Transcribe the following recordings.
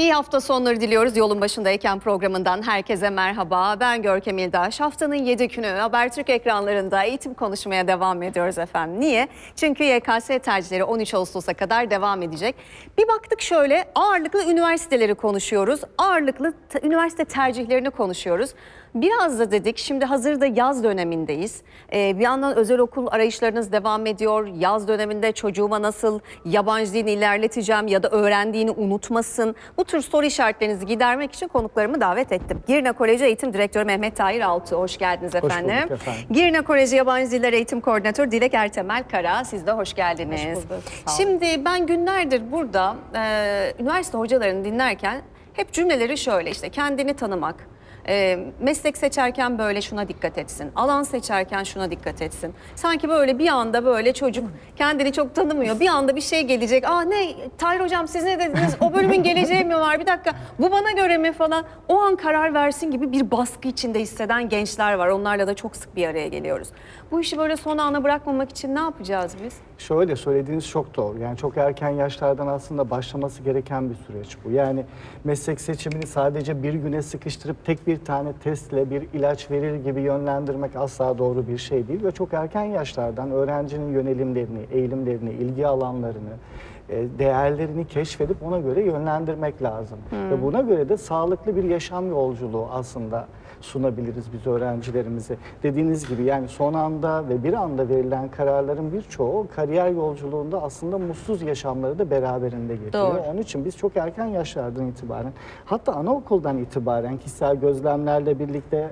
İyi hafta sonları diliyoruz. Yolun başındayken programından herkese merhaba. Ben Görkem İldaş. Haftanın 7 günü Habertürk ekranlarında eğitim konuşmaya devam ediyoruz efendim. Niye? Çünkü YKS tercihleri 13 Ağustos'a kadar devam edecek. Bir baktık şöyle ağırlıklı üniversiteleri konuşuyoruz. Ağırlıklı te- üniversite tercihlerini konuşuyoruz. Biraz da dedik şimdi hazırda yaz dönemindeyiz. Ee, bir yandan özel okul arayışlarınız devam ediyor. Yaz döneminde çocuğuma nasıl yabancı dilini ilerleteceğim ya da öğrendiğini unutmasın. Bu tür soru işaretlerinizi gidermek için konuklarımı davet ettim. Girne Koleji Eğitim Direktörü Mehmet Tahir Altı. Hoş geldiniz efendim. bulduk efendim. Girne Koleji Yabancı Diller Eğitim Koordinatörü Dilek Ertemel Kara. Siz de hoş geldiniz. Hoş bulduk. Şimdi ben günlerdir burada e, üniversite hocalarını dinlerken hep cümleleri şöyle işte kendini tanımak, e, meslek seçerken böyle şuna dikkat etsin, alan seçerken şuna dikkat etsin. Sanki böyle bir anda böyle çocuk kendini çok tanımıyor. Bir anda bir şey gelecek. Aa ne Tahir hocam siz ne dediniz? O bölümün geleceği mi var? Bir dakika bu bana göre mi falan. O an karar versin gibi bir baskı içinde hisseden gençler var. Onlarla da çok sık bir araya geliyoruz. Bu işi böyle son ana bırakmamak için ne yapacağız biz? Şöyle söylediğiniz çok doğru. Yani çok erken yaşlardan aslında başlaması gereken bir süreç bu. Yani meslek seçimini sadece bir güne sıkıştırıp tek bir tane testle bir ilaç verir gibi yönlendirmek asla doğru bir şey değil. Ve çok erken yaşlardan öğrencinin yönelimlerini, eğilimlerini, ilgi alanlarını, e, değerlerini keşfedip ona göre yönlendirmek lazım. Ve buna göre de sağlıklı bir yaşam yolculuğu aslında sunabiliriz biz öğrencilerimize. Dediğiniz gibi yani son anda ve bir anda verilen kararların birçoğu kariyer yolculuğunda aslında mutsuz yaşamları da beraberinde getiriyor. Doğru. Onun için biz çok erken yaşlardan itibaren hatta anaokuldan itibaren kişisel gözlemlerle birlikte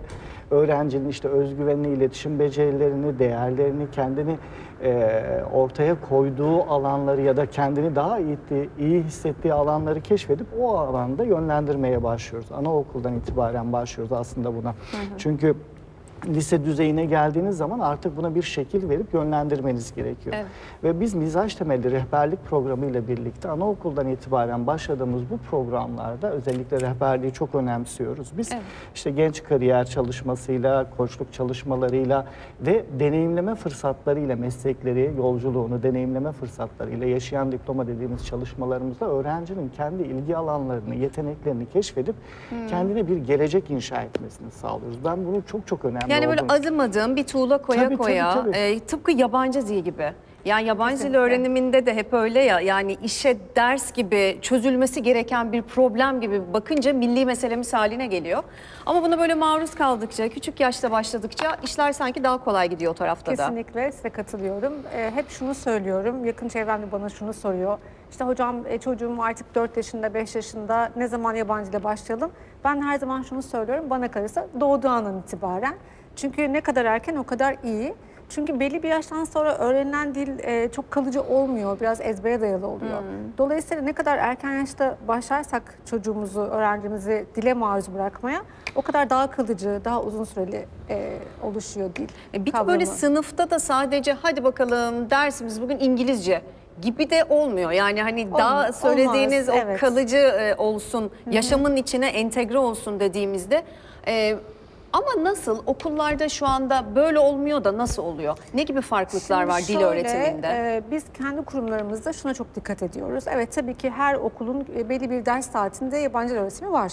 öğrencinin işte özgüvenini, iletişim becerilerini, değerlerini, kendini e, ortaya koyduğu alanları ya da kendini daha iyi, iyi hissettiği alanları keşfedip o alanda yönlendirmeye başlıyoruz. Anaokuldan itibaren başlıyoruz aslında buna. Çünkü lise düzeyine geldiğiniz zaman artık buna bir şekil verip yönlendirmeniz gerekiyor. Evet. Ve biz mizaj temelli rehberlik programı ile birlikte anaokuldan itibaren başladığımız bu programlarda özellikle rehberliği çok önemsiyoruz. Biz Evet. işte genç kariyer çalışmasıyla, koçluk çalışmalarıyla ve deneyimleme fırsatlarıyla meslekleri, yolculuğunu deneyimleme fırsatlarıyla yaşayan diploma dediğimiz çalışmalarımızda öğrencinin kendi ilgi alanlarını, yeteneklerini keşfedip Hmm. kendine bir gelecek inşa etmesini sağlıyoruz. Ben bunu çok çok önemli Yani böyle olduğunu adım adım bir tuğla koya Tabii, tabii, koya tabii. e, tıpkı yabancı dil gibi. Yani yabancı dil öğreniminde de hep öyle ya yani işe ders gibi çözülmesi gereken bir problem gibi bakınca milli meselemiz haline geliyor. Ama buna böyle maruz kaldıkça, küçük yaşta başladıkça işler sanki daha kolay gidiyor o tarafta da. Kesinlikle size katılıyorum. Ee, hep şunu söylüyorum. Yakın çevremde bana şunu soruyor. İşte hocam e, çocuğum artık 4 yaşında, 5 yaşında ne zaman yabancı ile başlayalım? Ben her zaman şunu söylüyorum. Bana kalırsa doğduğu andan itibaren. Çünkü ne kadar erken o kadar iyi. Çünkü belli bir yaştan sonra öğrenilen dil e, çok kalıcı olmuyor. Biraz ezbere dayalı oluyor. Dolayısıyla ne kadar erken yaşta başlarsak çocuğumuzu, öğrencimizi dile maruz bırakmaya o kadar daha kalıcı, daha uzun süreli e, oluşuyor dil. E, Bir de kavramı. böyle sınıfta da sadece hadi bakalım dersimiz bugün İngilizce gibi de olmuyor. Yani hani daha Olmaz, söylediğiniz olmaz, o evet. kalıcı e, olsun, yaşamın içine entegre olsun dediğimizde e, ama nasıl okullarda şu anda böyle olmuyor da nasıl oluyor? Ne gibi farklılıklar Şimdi var dil şöyle, öğretiminde? e, biz kendi kurumlarımızda şuna çok dikkat ediyoruz. Evet tabii ki her okulun e, belli bir ders saatinde yabancı dil öğretimi var.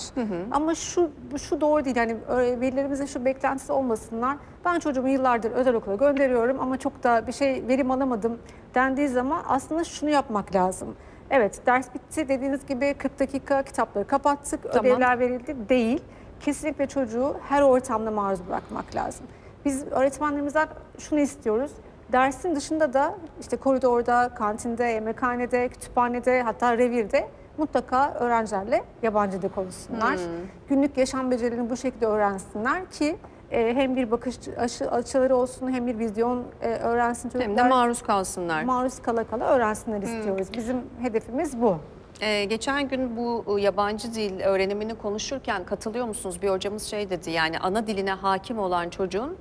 Ama şu bu- şu doğru değil. Yani öğre- velilerimizin şu beklentisi olmasınlar. Ben çocuğumu yıllardır özel okula gönderiyorum ama çok da bir şey verim alamadım dendiği zaman aslında şunu yapmak lazım. Evet ders bitti dediğiniz gibi 40 dakika kitapları kapattık, Tamam. ödevler verildi değil. Kesinlikle çocuğu her ortamda maruz bırakmak lazım. Biz öğretmenlerimizden şunu istiyoruz. Dersin dışında da işte koridorda, kantinde, yemekhanede, kütüphanede hatta revirde mutlaka öğrencilerle yabancı dil konuşsunlar. Hmm. Günlük yaşam becerilerini bu şekilde öğrensinler ki e, hem bir bakış açı- açıları olsun hem bir vizyon e, öğrensin çocuklar. Hem de maruz kalsınlar. maruz kala kala öğrensinler istiyoruz. Bizim hedefimiz bu. Ee, geçen gün bu e, yabancı dil öğrenimini konuşurken katılıyor musunuz? Bir hocamız şey dedi yani ana diline hakim olan çocuğun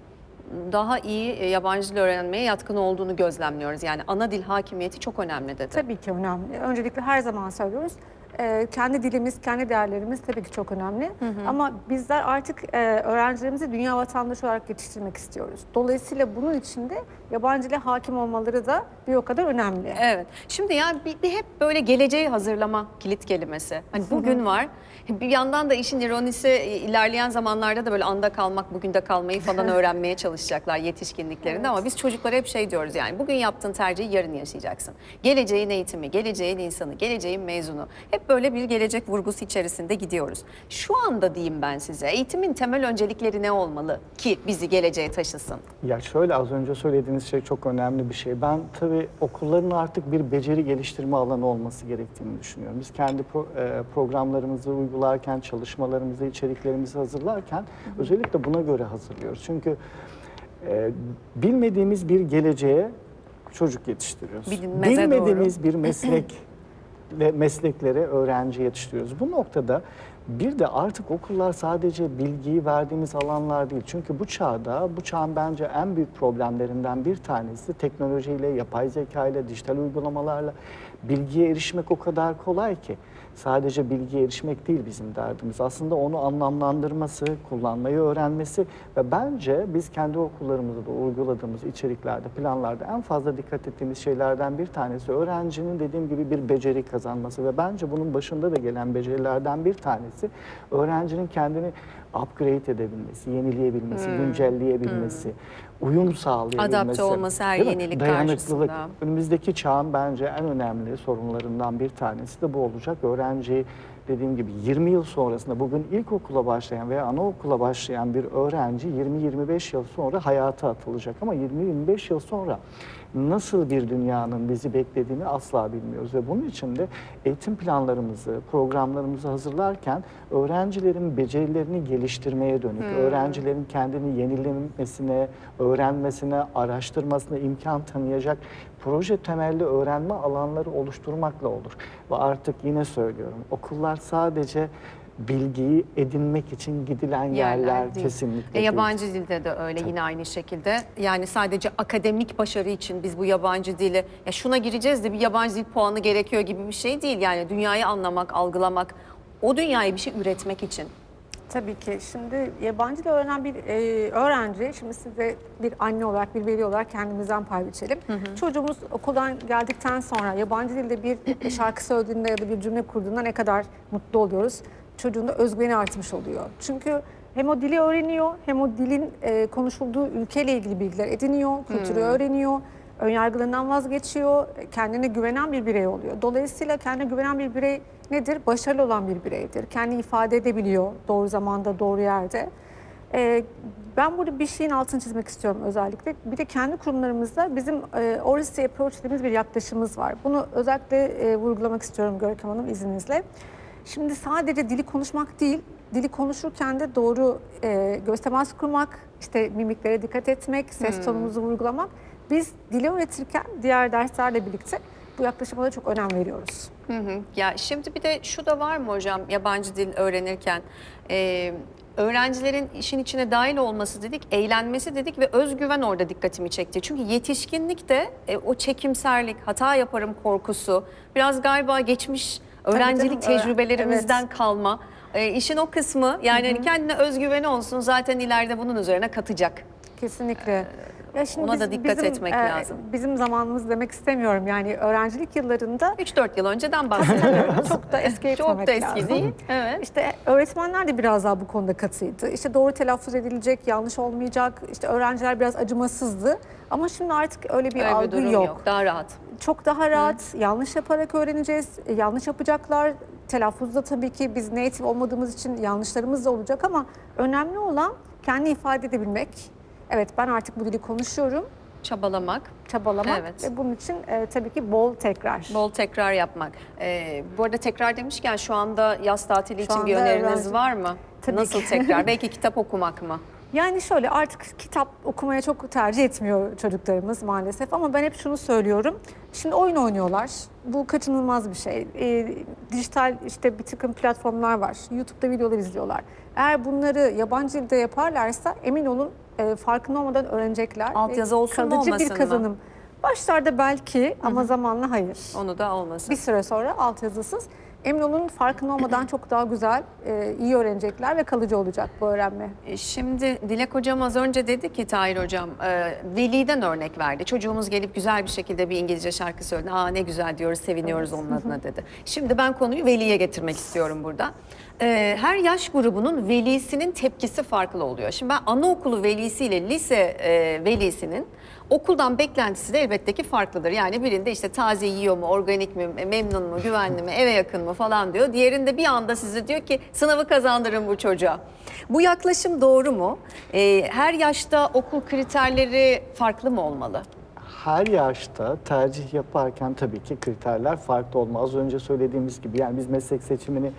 daha iyi e, yabancı dil öğrenmeye yatkın olduğunu gözlemliyoruz. Yani ana dil hakimiyeti çok önemli dedi. Tabii ki önemli. Öncelikle her zaman söylüyoruz. E, kendi dilimiz, kendi değerlerimiz tabii ki çok önemli. Ama bizler artık e, öğrencilerimizi dünya vatandaşı olarak yetiştirmek istiyoruz. Dolayısıyla bunun için de yabancı dile hakim olmaları da bir o kadar önemli. Evet. Şimdi yani bir, bir hep böyle geleceği hazırlama kilit kelimesi. Hani bugün var. Bir yandan da işin ironisi e, ilerleyen zamanlarda da böyle anda kalmak, bugün de kalmayı falan öğrenmeye çalışacaklar yetişkinliklerinde. Ama biz çocuklara hep şey diyoruz yani bugün yaptığın tercihi yarın yaşayacaksın. Geleceğin eğitimi, geleceğin insanı, geleceğin mezunu. Hep böyle bir gelecek vurgusu içerisinde gidiyoruz. Şu anda diyeyim ben size eğitimin temel öncelikleri ne olmalı ki bizi geleceğe taşısın? Ya şöyle az önce söylediğiniz şey çok önemli bir şey. Ben tabii okulların artık bir beceri geliştirme alanı olması gerektiğini düşünüyorum. Biz kendi pro- e, programlarımızı uygularken, çalışmalarımızı, içeriklerimizi hazırlarken özellikle buna göre hazırlıyoruz. Çünkü e, bilmediğimiz bir geleceğe çocuk yetiştiriyoruz. Bilinmeze Bilmediğimiz bir meslek ve mesleklere öğrenci yetiştiriyoruz. Bu noktada bir de artık okullar sadece bilgiyi verdiğimiz alanlar değil. Çünkü bu çağda, bu çağın bence en büyük problemlerinden bir tanesi teknolojiyle, yapay zeka ile, dijital uygulamalarla bilgiye erişmek o kadar kolay ki. Sadece bilgiye erişmek değil bizim derdimiz. Aslında onu anlamlandırması, kullanmayı öğrenmesi ve bence biz kendi okullarımızda da uyguladığımız içeriklerde, planlarda en fazla dikkat ettiğimiz şeylerden bir tanesi öğrencinin dediğim gibi bir beceri kazanması ve bence bunun başında da gelen becerilerden bir tanesi öğrencinin kendini upgrade edebilmesi, yenileyebilmesi, güncelleyebilmesi, uyum sağlayabilmesi. Adapte olması her yenilik Dayanıklılık. karşısında. Önümüzdeki çağın bence en önemli sorunlarından bir tanesi de bu olacak. Öğrenci dediğim gibi 20 yıl sonrasında bugün ilkokula başlayan veya anaokula başlayan bir öğrenci 20-25 yıl sonra hayata atılacak. Ama 20-25 yıl sonra nasıl bir dünyanın bizi beklediğini asla bilmiyoruz. Ve bunun için de eğitim planlarımızı, programlarımızı hazırlarken öğrencilerin becerilerini geliştirmeye dönük, öğrencilerin kendini yenilemesine, öğrenmesine, araştırmasına imkan tanıyacak proje temelli öğrenme alanları oluşturmakla olur. Ve artık yine söylüyorum, okullar sadece bilgiyi edinmek için gidilen yerler, değil. kesinlikle E, değil. yabancı dilde de öyle yine aynı şekilde. Yani sadece akademik başarı için biz bu yabancı dili ya şuna gireceğiz de bir yabancı dil puanı gerekiyor gibi bir şey değil. Yani dünyayı anlamak, algılamak, o dünyayı bir şey üretmek için. Tabii ki. Şimdi yabancı dil öğrenen bir e, öğrenci, şimdi size bir anne olarak, bir veli olarak kendimizden pay biçelim. Çocuğumuz okuldan geldikten sonra yabancı dilde bir şarkı söylediğinde ya da bir cümle kurduğunda ne kadar mutlu oluyoruz. Çocuğun da özgüveni artmış oluyor. Çünkü hem o dili öğreniyor, hem o dilin e, konuşulduğu ülkeyle ilgili bilgiler ediniyor, kültürü öğreniyor, önyargılarından vazgeçiyor, kendine güvenen bir birey oluyor. Dolayısıyla kendine güvenen bir birey nedir? Başarılı olan bir bireydir. Kendi ifade edebiliyor doğru zamanda, doğru yerde. Ee, ben burada bir şeyin altını çizmek istiyorum özellikle. Bir de kendi kurumlarımızda bizim e, holistic approach dediğimiz bir yaklaşımımız var. Bunu özellikle e, vurgulamak istiyorum Görkem Hanım izninizle. Şimdi sadece dili konuşmak değil, dili konuşurken de doğru e, göz teması kurmak, işte mimiklere dikkat etmek, ses tonumuzu vurgulamak. Biz dili öğretirken diğer derslerle birlikte bu yaklaşıma da çok önem veriyoruz. Hı hı. Ya şimdi bir de şu da var mı hocam yabancı dil öğrenirken e, öğrencilerin işin içine dahil olması dedik, eğlenmesi dedik ve özgüven orada dikkatimi çekti. Çünkü yetişkinlikte e, o çekimserlik, hata yaparım korkusu biraz galiba geçmiş öğrencilik öyle- tecrübelerimizden kalma. E, işin o kısmı yani hani kendine özgüveni olsun zaten ileride bunun üzerine katacak. Kesinlikle. Ya şimdi ona da dikkat etmek lazım. Bizim zamanımız demek istemiyorum. Yani öğrencilik yıllarında 3-4 yıl önceden bahsediyorum. çok da eski Çok da etmemek eski lazım. değil. Evet. İşte öğretmenler de biraz daha bu konuda katıydı. İşte doğru telaffuz edilecek, yanlış olmayacak. İşte öğrenciler biraz acımasızdı. Ama şimdi artık öyle bir Öyle algı bir durum yok. yok. Daha rahat. Çok daha rahat, yanlış yaparak öğreneceğiz. E, Yanlış yapacaklar. Telaffuzda tabii ki biz native olmadığımız için yanlışlarımız da olacak ama önemli olan kendi ifade edebilmek. Evet ben artık bu dili konuşuyorum, Çabalamak. çabalamak Evet. ve bunun için e, tabii ki bol tekrar. Bol tekrar yapmak. Ee, bu arada tekrar demişken şu anda yaz tatili Şu için bir anda öneriniz öğrenci- var mı? Tabii Nasıl ki. tekrar? Belki kitap okumak mı? Yani şöyle artık kitap okumaya çok tercih etmiyor çocuklarımız maalesef ama ben hep şunu söylüyorum. Şimdi oyun oynuyorlar. Bu kaçınılmaz bir şey. Ee, dijital işte bir takım platformlar var. YouTube'da videolar izliyorlar. Eğer bunları yabancı dilde yaparlarsa emin olun e, farkında olmadan öğrenecekler. Altyazı Ve olsun mu, Kalıcı olmasın bir mı? kazanım. Başlarda belki ama zamanla hayır. Onu da olmasın. Bir süre sonra altyazısız. emin olun farkında olmadan çok daha güzel, e, iyi öğrenecekler ve kalıcı olacak bu öğrenme. E, Şimdi Dilek Hocam az önce dedi ki Tahir Hocam, e, veliden örnek verdi. Çocuğumuz gelip güzel bir şekilde bir İngilizce şarkı söyledi. Aa ne güzel diyoruz, seviniyoruz onun adına dedi. Şimdi ben konuyu veliye getirmek istiyorum burada. E, her yaş grubunun velisinin tepkisi farklı oluyor. Şimdi ben anaokulu velisiyle lise e, velisinin okuldan beklentisi de elbette ki farklıdır. Yani birinde işte taze yiyor mu, organik mi, memnun mu, güvenli mi, eve yakın mı falan diyor. Diğerinde bir anda size diyor ki sınavı kazandırın bu çocuğa. Bu yaklaşım doğru mu? Ee, her yaşta okul kriterleri farklı mı olmalı? Her yaşta tercih yaparken tabii ki kriterler farklı olmaz. Az önce söylediğimiz gibi yani biz meslek seçimini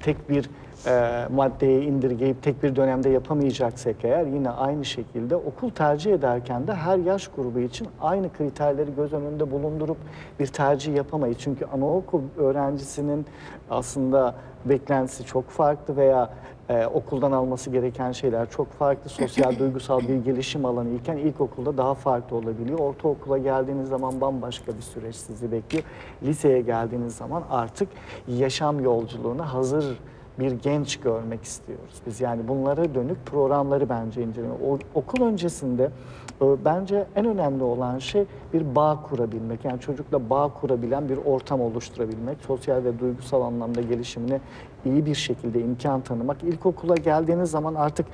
tek bir e, maddeye indirgeyip tek bir dönemde yapamayacaksak eğer yine aynı şekilde okul tercih ederken de her yaş grubu için aynı kriterleri göz önünde bulundurup bir tercih yapamayız. Çünkü anaokul öğrencisinin aslında beklentisi çok farklı veya e, okuldan alması gereken şeyler çok farklı. Sosyal, duygusal bir gelişim alanı iken ilkokulda daha farklı olabiliyor. Ortaokula geldiğiniz zaman bambaşka bir süreç sizi bekliyor. Liseye geldiğiniz zaman artık yaşam yolculuğuna hazır bir genç görmek istiyoruz. Biz yani bunlara dönük programları bence inceliyoruz. O- okul öncesinde e, bence en önemli olan şey bir bağ kurabilmek. Yani çocukla bağ kurabilen bir ortam oluşturabilmek. Sosyal ve duygusal anlamda gelişimine iyi bir şekilde imkan tanımak. İlkokula geldiğiniz zaman artık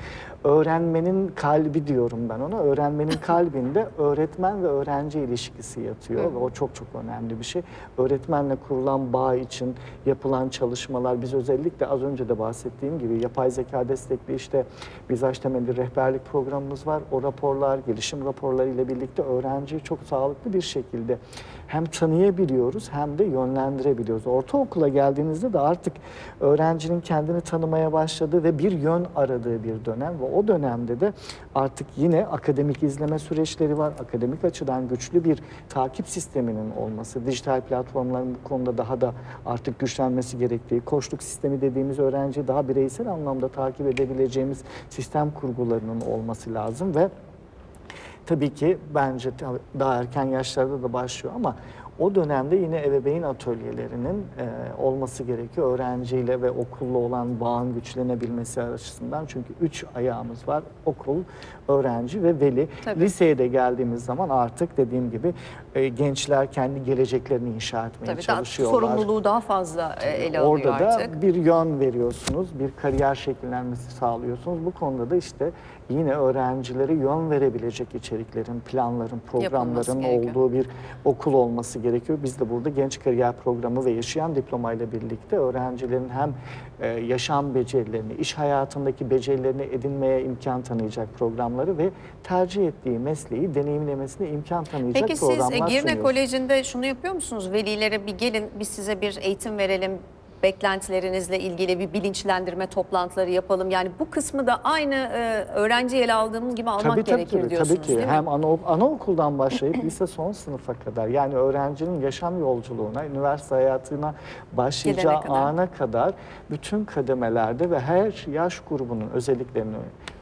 öğrenmenin kalbi diyorum ben ona. Öğrenmenin kalbinde öğretmen ve öğrenci ilişkisi yatıyor ve o çok çok önemli bir şey. Öğretmenle kurulan bağ için yapılan çalışmalar biz özellikle az önce de bahsettiğim gibi yapay zeka destekli işte Vizaç temelli rehberlik programımız var. O raporlar, gelişim raporları ile birlikte öğrenciyi çok sağlıklı bir şekilde hem tanıyabiliyoruz hem de yönlendirebiliyoruz. Ortaokula geldiğinizde de artık öğrencinin kendini tanımaya başladığı ve bir yön aradığı bir dönem ve o dönemde de artık yine akademik izleme süreçleri var. Akademik açıdan güçlü bir takip sisteminin olması, dijital platformların bu konuda daha da artık güçlenmesi gerektiği, koçluk sistemi dediğimiz öğrenciyi daha bireysel anlamda takip edebileceğimiz sistem kurgularının olması lazım ve tabii ki bence daha erken yaşlarda da başlıyor ama o dönemde yine ebeveyn atölyelerinin e, olması gerekiyor. Öğrenciyle ve okulla olan bağın güçlenebilmesi açısından. Çünkü üç ayağımız var. Okul, öğrenci ve veli. Tabii. Liseye de geldiğimiz zaman artık dediğim gibi e, gençler kendi geleceklerini inşa etmeye Tabii daha çalışıyorlar. sorumluluğu daha fazla e, ele alıyor Orada da artık. bir yön veriyorsunuz, bir kariyer şekillenmesi sağlıyorsunuz. Bu konuda da işte yine öğrencilere yön verebilecek içeriklerin, planların, programların olduğu bir okul olması gerekiyor. Biz de burada Genç Kariyer Programı ve Yaşayan Diploma ile birlikte öğrencilerin hem e, yaşam becerilerini, iş hayatındaki becerilerini edinmeye imkan tanıyacak programları ve tercih ettiği mesleği deneyimlemesine imkan tanıyacak Peki siz programlar e, Girne sunuyoruz. Koleji'nde şunu yapıyor musunuz? Velilere bir gelin biz size bir eğitim verelim beklentilerinizle ilgili bir bilinçlendirme toplantıları yapalım. Yani bu kısmı da aynı e, öğrenciyi ele aldığımız gibi almak Tabii tabii, gerekir tabii, diyorsunuz tabii ki. değil mi? Hem ana, anaokuldan başlayıp lise son sınıfa kadar yani öğrencinin yaşam yolculuğuna, üniversite hayatına başlayacağı kadar. ana kadar bütün kademelerde ve her yaş grubunun özelliklerini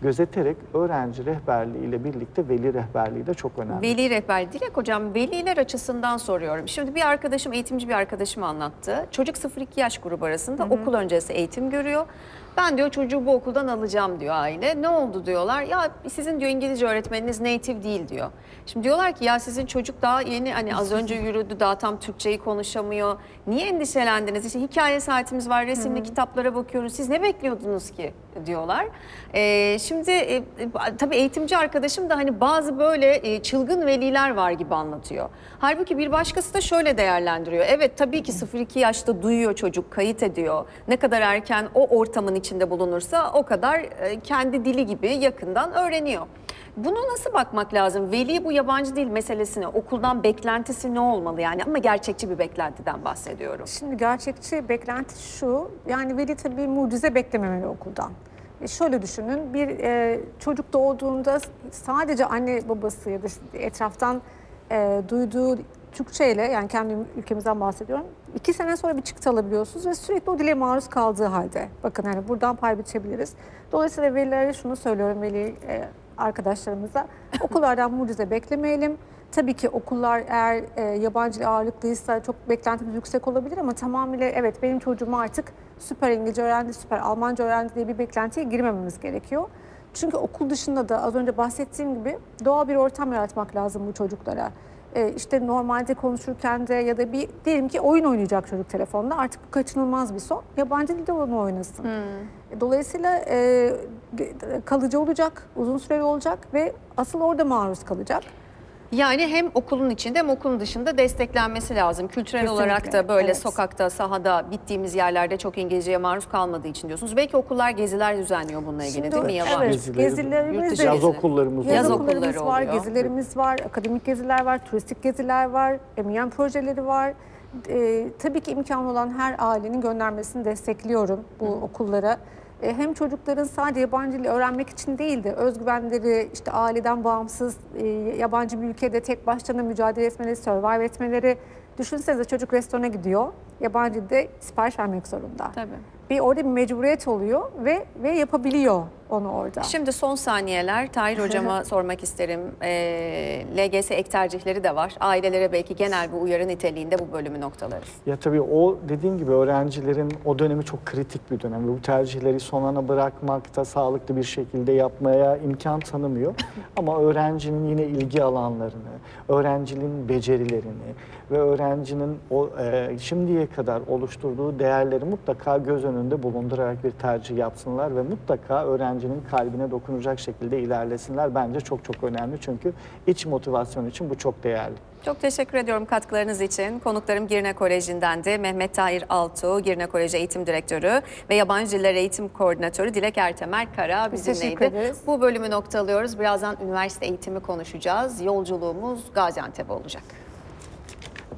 gözeterek öğrenci rehberliği ile birlikte veli rehberliği de çok önemli. Veli rehber. Dilek hocam veliler açısından soruyorum. Şimdi bir arkadaşım, eğitimci bir arkadaşım anlattı. Çocuk 0-2 yaş grubu arasında okul öncesi eğitim görüyor. Ben diyor çocuğu bu okuldan alacağım diyor aile. Ne oldu diyorlar. Ya sizin diyor İngilizce öğretmeniniz native değil diyor. Şimdi diyorlar ki ya sizin çocuk daha yeni hani az önce yürüdü daha tam Türkçeyi konuşamıyor. Niye endişelendiniz? İşte hikaye saatimiz var, resimli kitaplara bakıyoruz. Siz ne bekliyordunuz ki diyorlar. Ee, şimdi e, e, tabii eğitimci arkadaşım da hani bazı böyle e, çılgın veliler var gibi anlatıyor. Halbuki bir başkası da şöyle değerlendiriyor. Evet tabii ki 0-2 yaşta duyuyor çocuk, kayıt ediyor. Ne kadar erken o ortamın içinde bulunursa o kadar kendi dili gibi yakından öğreniyor. Bunu nasıl bakmak lazım? Veli bu yabancı dil meselesine, okuldan beklentisi ne olmalı yani? Ama gerçekçi bir beklentiden bahsediyorum. Şimdi gerçekçi beklenti şu, yani veli tabii mucize beklememeli okuldan. E şöyle düşünün, bir e, çocuk doğduğunda sadece anne babası ya da etraftan e, duyduğu Türkçe ile, yani kendi ülkemizden bahsediyorum, iki sene sonra bir çıktı alabiliyorsunuz ve sürekli o dile maruz kaldığı halde. Bakın hani buradan pay biçebiliriz. Dolayısıyla velilere şunu söylüyorum, veli e, arkadaşlarımıza, okullardan mucize beklemeyelim. Tabii ki okullar eğer e, yabancı ağırlıklıysa çok beklentimiz yüksek olabilir ama tamamıyla evet benim çocuğum artık süper İngilizce öğrendi, süper Almanca öğrendi diye bir beklentiye girmememiz gerekiyor. Çünkü okul dışında da az önce bahsettiğim gibi doğal bir ortam yaratmak lazım bu çocuklara. E, işte normalde konuşurken de ya da bir diyelim ki oyun oynayacak çocuk telefonda artık bu kaçınılmaz bir son. Yabancı dilde onu oynasın. E, Dolayısıyla e, kalıcı olacak, uzun süreli olacak ve asıl orada maruz kalacak. Yani hem okulun içinde hem okulun dışında desteklenmesi lazım. Kültürel Kesinlikle, olarak da böyle evet. sokakta, sahada, bittiğimiz yerlerde çok İngilizceye maruz kalmadığı için diyorsunuz. Belki okullar geziler düzenliyor bununla ilgili Şimdi, değil mi? Yabancı. Evet, Gezileri- gezilerimiz de Yaz okullarımız Yaz, okullarımız okulları var, oluyor. gezilerimiz var, akademik geziler var, turistik geziler var, emniyet projeleri var. Ee, tabii ki imkanı olan her ailenin göndermesini destekliyorum bu okullara. Ee, hem çocukların sadece yabancı dil öğrenmek için değil de özgüvenleri, işte aileden bağımsız e, yabancı bir ülkede tek başlarına mücadele etmeleri, survive etmeleri. Düşünsenize çocuk restorana gidiyor, yabancı dilde sipariş vermek zorunda. Tabii. Bir orada bir mecburiyet oluyor ve ve yapabiliyor onu orada. Şimdi son saniyeler Tahir Hocama sormak isterim. Ee, LGS ek tercihleri de var. Ailelere belki genel bir uyarı niteliğinde bu bölümü noktalarız. Ya tabii o dediğim gibi öğrencilerin o dönemi çok kritik bir dönem. ve Bu tercihleri son ana bırakmakta sağlıklı bir şekilde yapmaya imkan tanımıyor. Ama öğrencinin yine ilgi alanlarını, öğrencinin becerilerini ve öğrencinin o e, şimdiye kadar oluşturduğu değerleri mutlaka göz önünde bulundurarak bir tercih yapsınlar ve mutlaka öğrencinin kalbine dokunacak şekilde ilerlesinler. Bence çok çok önemli çünkü iç motivasyon için bu çok değerli. Çok teşekkür ediyorum katkılarınız için. Konuklarım Girne Koleji'nden de Mehmet Tahir Altuğ, Girne Koleji Eğitim Direktörü ve Yabancı Diller Eğitim Koordinatörü Dilek Ertemel Kara bizimleydi. Bu bölümü noktalıyoruz. Birazdan üniversite eğitimi konuşacağız. Yolculuğumuz Gaziantep olacak.